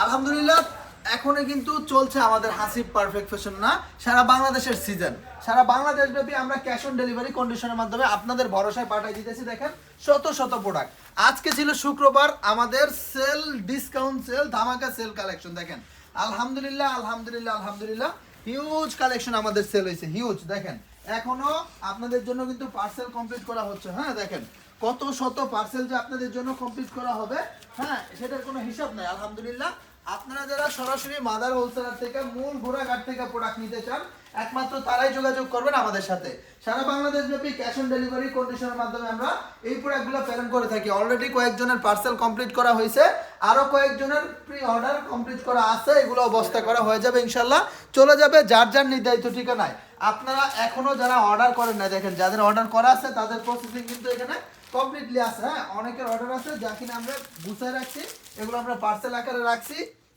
আলহামদুলিল্লাহ এখনও কিন্তু চলছে আমাদের হাসিব পারফেক্ট ফ্যাশন না, সারা বাংলাদেশের সিজন সারা বাংলাদেশ ব্যাপী আমরা ক্যাশ অন ডেলিভারি কন্ডিশনের মাধ্যমে আপনাদের ভরসায় পাঠিয়ে দিতেছি, দেখেন, শত শত প্রোডাক্ট আজকে ছিল শুক্রবার, আমাদের সেল ডিসকাউন্ট সেল ধামাকা সেল কালেকশন দেখেন। আলহামদুলিল্লাহ আলহামদুলিল্লাহ আলহামদুলিল্লাহ হিউজ কালেকশন আমাদের সেল হয়েছে হিউজ দেখেন। এখনও আপনাদের জন্য কিন্তু পার্সেল কমপ্লিট করা হচ্ছে। হ্যাঁ দেখেন, কত শত পার্সেল যে আপনাদের জন্য কমপ্লিট করা হবে হ্যাঁ সেটার কোনো হিসাব নাই, আলহামদুলিল্লাহ। আপনারা যারা সরাসরি মাদার হোলসেলার থেকে মূল ঘোড়াঘাট থেকে প্রোডাক্ট নিতে চান, একমাত্র তারাই যোগাযোগ করবেন আমাদের সাথে। সারা বাংলাদেশ ব্যাপী ক্যাশ অন ডেলিভারি কন্ডিশনের মাধ্যমে আমরা এই প্রোডাক্টগুলো প্রেরণ করে থাকি। অলরেডি কয়েকজনের পার্সেল কমপ্লিট করা হয়েছে। আরও কয়েকজনের প্রি অর্ডার কমপ্লিট করা আছে, এগুলো অবস্থা করা হয়ে যাবে ইনশাল্লাহ। চলে যাবে যার যার নির্ধারিত ঠিকানায়। আপনারা এখনও যারা অর্ডার করেন না দেখেন, যাদের অর্ডার করা আছে, তাদের প্রসেসিং কিন্তু এখানে কমপ্লিটলি আছে হ্যাঁ? অনেকের অর্ডার আছে, যা কিনা আমরা গুছায় রাখছি, এগুলো আমরা পার্সেল আকারে রাখছি,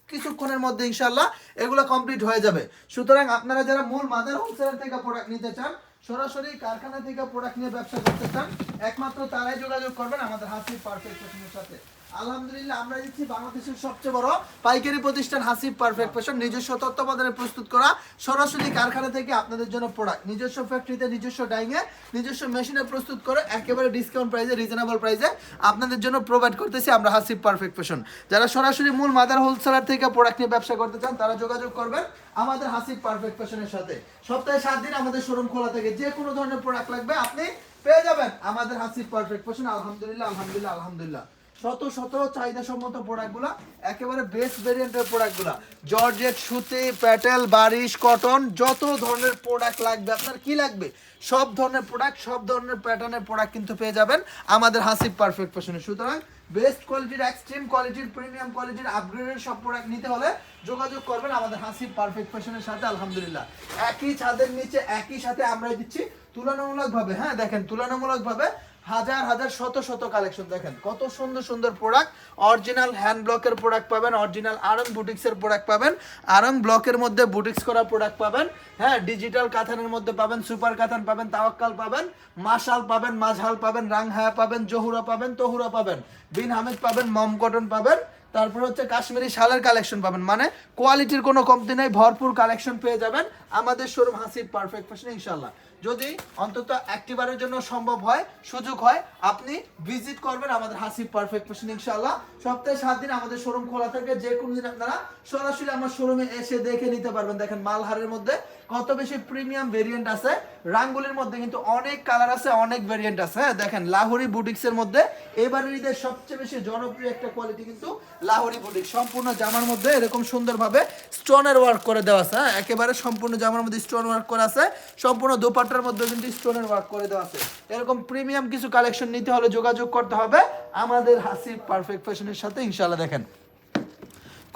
কিছুক্ষণের মধ্যে ইনশাল্লাহ এগুলো কমপ্লিট হয়ে যাবে। সুতরাং আপনারা যারা মূল মাদার হোলসেলার থেকে প্রোডাক্ট নিতে চান, সরাসরি কারখানা থেকে প্রোডাক্ট নিয়ে ব্যবসা করতে চান, একমাত্র তারাই যোগাযোগ করবেন আমাদের হাসিব পারফেক্ট সাথে। আলহামদুলিল্লাহ, আমরা দিচ্ছি বাংলাদেশের সবচেয়ে বড় পাইকারি প্রতিষ্ঠান হাসিব পারফেক্ট ফ্যাশন নিজস্ব তত্ত্বাবধানে প্রস্তুত করা সরাসরি কারখানা থেকে আপনাদের জন্য প্রোডাক্ট নিজস্ব ফ্যাক্টরিতে নিজস্ব ডাইংয়ে নিজস্ব মেশিনে প্রস্তুত করে একেবারে ডিসকাউন্ট প্রাইসে রিজনেবল প্রাইসে আপনাদের জন্য প্রোভাইড করতেছি আমরা হাসিব পারফেক্ট ফ্যাশন যারা সরাসরি মূল মাদার হোলসেলার থেকে প্রোডাক্ট নিয়ে ব্যবসা করতে চান, তারা যোগাযোগ করবেন আমাদের হাসিব পারফেক্ট ফ্যাশনের সাথে। সপ্তাহে সাত দিন আমাদের শোরুম খোলা থাকে। যে কোনো ধরনের প্রোডাক্ট লাগবে আপনি পেয়ে যাবেন আমাদের হাসিব পারফেক্ট ফ্যাশন আলহামদুলিল্লাহ আলহামদুলিল্লাহ আলহামদুলিল্লাহ। শত শত চাহিদা সম্মত প্রোডাক্টগুলো, একেবারে বেস্ট ভেরিয়েন্টের প্রোডাক্টগুলো। জর্জেট, সুতি, প্যাটেল, বারিশ, কটন, যত ধরনের প্রোডাক্ট লাগবে, আপনার কি লাগবে? সব ধরনের প্রোডাক্ট, সব ধরনের প্যাটার্নের প্রোডাক্ট কিন্তু পেয়ে যাবেন আমাদের হাসিব পারফেক্ট ফ্যাশনে সুতরাং বেস্ট কোয়ালিটির এক্সট্রিম কোয়ালিটির প্রিমিয়াম কোয়ালিটির আপগ্রেডেড সব প্রোডাক্ট নিতে হলে যোগাযোগ করবেন আমাদের হাসিব পারফেক্ট ফ্যাশনের সাথে, আলহামদুলিল্লাহ। একই ছাদের নিচে, একই সাথে আমরা দিচ্ছি, তুলনামূলকভাবে হ্যাঁ দেখেন, তুলনামূলকভাবে হাজার হাজার, শত শত কালেকশন দেখেন। কত সুন্দর সুন্দর প্রোডাক্ট অরিজিনাল হ্যান্ড ব্লকের প্রোডাক্ট পাবেন অরিজিনাল আরং বুটিক্সের প্রোডাক্ট পাবেন, আরং ব্লকের মধ্যে বুটিক্স করা প্রোডাক্ট পাবেন হ্যাঁ ডিজিটাল কাথানের মধ্যে পাবেন সুপার কাথান পাবেন, তাওয়াক্কাল পাবেন, মাশাল পাবেন, মাঝহাল পাবেন, রাংহায়া পাবেন, জহুরা পাবেন, তহুরা পাবেন, বিন হামিদ পাবেন, মম কটন পাবেন, তারপর হচ্ছে কাশ্মীরি শালের কালেকশন পাবেন। মানে কোয়ালিটির কোনো কমতি নেই, ভরপুর কালেকশন পেয়ে যাবেন। আমাদের শোরুম হাসিব পারফেক্ট ফ্যাশন ইনশাল্লাহ যদি অন্তত একটিবারের জন্য সম্ভব হয়, সুযোগ হয়, আপনি ভিজিট করবেন আমাদের হাসিব পারফেক্ট ফ্যাশন ইনশাল্লাহ সপ্তাহে সাত দিন আমাদের শোরুম খোলা থাকে, যে কোনো দিন আপনারা সরাসরি আমার শোরুমে এসে দেখে নিতে পারবেন। দেখেন, মালহারের মধ্যে কত বেশি প্রিমিয়াম ভেরিয়েন্ট আছে। রাঙ্গুলির মধ্যে কিন্তু অনেক কালার আছে, অনেক ভেরিয়েন্ট আছে। হ্যাঁ দেখেন, লাহোরি বুটিক্সের মধ্যে এবারের ঈদের সবচেয়ে বেশি জনপ্রিয় একটা কোয়ালিটি কিন্তু লাহোরি বুটিক সম্পূর্ণ জামার মধ্যে এরকম সুন্দরভাবে স্টোনের ওয়ার্ক করে দেওয়া আছে। হ্যাঁ একেবারে সম্পূর্ণ জামার মধ্যে স্টোন ওয়ার্ক করা আছে। সম্পূর্ণ দোপাট্টার মধ্যে কিন্তু স্টোনের ওয়ার্ক করে দেওয়া আছে। এরকম প্রিমিয়াম কিছু কালেকশন নিতে হলে যোগাযোগ করতে হবে। আমাদের হাসি পারফেক্ট ফ্যাশনের সাথে ইনশাল্লাহ দেখেন।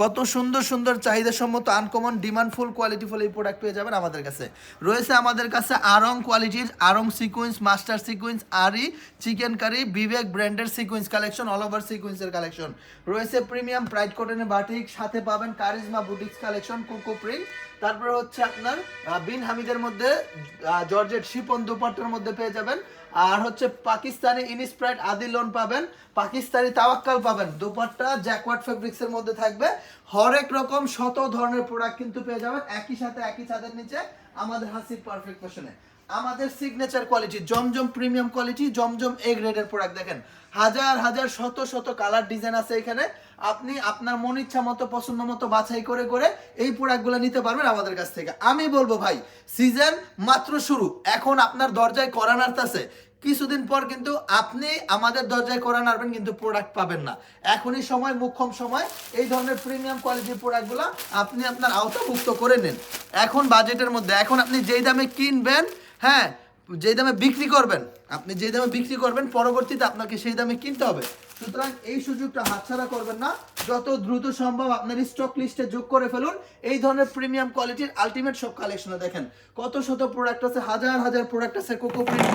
কত সুন্দর সুন্দর চাহিদা সম্মত আনকমন ডিমান্ডফুল কোয়ালিটিফুল এই প্রোডাক্ট পেয়ে যাবেন আমাদের কাছে। রয়েছে আমাদের কাছে আরং কোয়ালিটির আরং সিকুয়েন্স মাস্টার সিকুয়েন্স আরি চিকেন কারি বিবেক ব্র্যান্ডের সিকুয়েন্স কালেকশন অল ওভার সিকুয়েন্সের কালেকশন রয়েছে প্রিমিয়াম প্রাইড কটনের বাটিক সাথে পাবেন charisma boutiques collection coco print তারপরে হচ্ছে আপনার বিন হামিদের মধ্যে জর্জেট শিপন দুপাট্টার মধ্যে পেয়ে যাবেন। আর হচ্ছে পাকিস্তানি ইনস্প্রাইট আদি লোন পাবেন, পাকিস্তানি তাওয়াক্কাল পাবেন। দুপাট্টা জ্যাকওয়ার্ড ফেব্রিক্সের মধ্যে থাকবে। হরেক রকম শত ধরনের প্রোডাক্ট কিন্তু পেয়ে যাবেন, একই সাথে একই ছাদের নিচে, আমাদের হাসির পারফেক্ট ফ্যাশনে আমাদের signature quality Zamzam premium quality Zamzam A গ্রেডের প্রোডাক্ট দেখেন। হাজার হাজার, শত শত কালার ডিজাইন আছে এখানে। আপনি আপনার মন ইচ্ছা মতো, পছন্দ মতো বাছাই করে করে এই প্রোডাক্টগুলো নিতে পারবেন আমাদের কাছ থেকে। আমি বলব ভাই সিজন মাত্র শুরু। এখন আপনার দরজায় করা নাড়তাছে। কিছুদিন পর কিন্তু আপনি আমাদের দরজায় করা নাড়বেন, কিন্তু প্রোডাক্ট পাবেন না। এখনই সময় মুখ্যম সময়। এই ধরনের প্রিমিয়াম কোয়ালিটির প্রোডাক্টগুলো আপনি আপনার আওতামুক্ত করে নেন। এখন বাজেটের মধ্যে, এখন আপনি যেই দামে কিনবেন হ্যাঁ যেই দামে বিক্রি করবেন, আপনি যেই দামে বিক্রি করবেন, পরবর্তীতে আপনাকে সেই দামে কিনতে হবে। সুতরাং এই সুযোগটা হাতছাড়া করবেন না। যত দ্রুত সম্ভব আপনার স্টক লিস্টে যোগ করে ফেলুন। এই ধরনের প্রিমিয়াম কোয়ালিটির আলটিমেট সব কালেকশনে দেখেন। কত শত প্রোডাক্ট আছে, হাজার হাজার প্রোডাক্ট আছে কোকো প্রিন্ট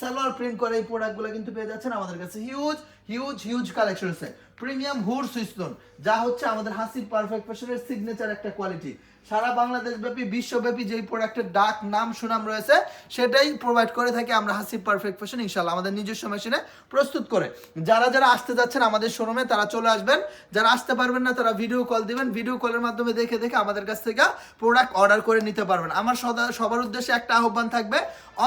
সালোয়ার প্রিন্ট করে এই প্রোডাক্টগুলো কিন্তু পেয়ে যাচ্ছেন আমাদের কাছে। হিউজ হিউজ হিউজ কালেকশন আছে। প্রিমিয়াম হুর সুইসলন যা হচ্ছে আমাদের হাসি পারফেক্ট ফ্যাশনের সিগনেচার একটা কোয়ালিটি সারা বাংলাদেশ ব্যাপী বিশ্বব্যাপী যেই প্রোডাক্টের ডাক, নাম, সুনাম রয়েছে, সেটাই প্রোভাইড করে থাকি আমরা হাসি পারফেক্ট ফ্যাশন ইনশাল্লাহ আমাদের নিজস্ব মেশিনে প্রস্তুত করে। যারা যারা আসতে যাচ্ছেন আমাদের শোরুমে তারা চলে আসবেন। যারা আসতে পারবেন না, তারা ভিডিও কল দিবেন। ভিডিও কলের মাধ্যমে দেখে দেখে আমাদের কাছ থেকে প্রোডাক্ট অর্ডার করে নিতে পারবেন। আমার সদা, সবার উদ্দেশ্যে একটা আহ্বান থাকবে,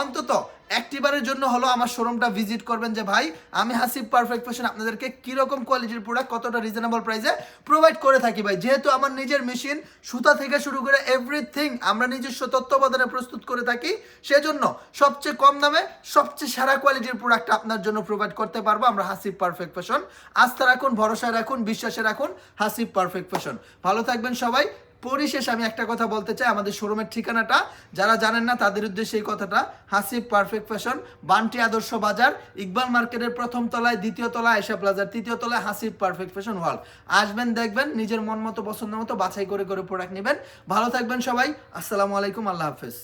অন্তত একটিবারের জন্য হলো আমার শোরুমটা ভিজিট করবেন যে, ভাই, আমি হাসিব পারফেক্ট ফ্যাশন আপনাদেরকে কীরকম কোয়ালিটির প্রোডাক্ট কতটা রিজনেবল প্রাইসে প্রোভাইড করে থাকি ভাই? যেহেতু আমার নিজের মেশিন সুতা থেকে শুরু করে এভরিথিং আমরা নিজস্ব তত্ত্বাবধানে প্রস্তুত করে থাকি, সেজন্য সবচেয়ে কম দামে সবচেয়ে সেরা কোয়ালিটির প্রোডাক্ট আপনার জন্য প্রোভাইড করতে পারব আমরা হাসিব পারফেক্ট ফ্যাশন আস্থা রাখুন ভরসা রাখুন, বিশ্বাসে রাখুন, হাসিব পারফেক্ট ফ্যাশন ভালো থাকবেন সবাই। পরিশেষ আমি একটা কথা বলতে চাই, আমাদের শোরুমের ঠিকানাটা। যারা জানেন না, তাদের উদ্দেশ্যে এই কথাটা। হাসিফ পারফেক্ট ফ্যাশন বান্টি আদর্শ বাজার, ইকবাল মার্কেটের প্রথম তলায়, দ্বিতীয় তলায় আয়সা প্লাজার তৃতীয় তলায় হাসিফ পারফেক্ট ফ্যাশন হল আসবেন, দেখবেন, নিজের মন মতো, পছন্দ মতো, বাছাই করে করে প্রোডাক্ট নেবেন। ভালো থাকবেন সবাই। আসসালামু আলাইকুম, আল্লাহ হাফেজ।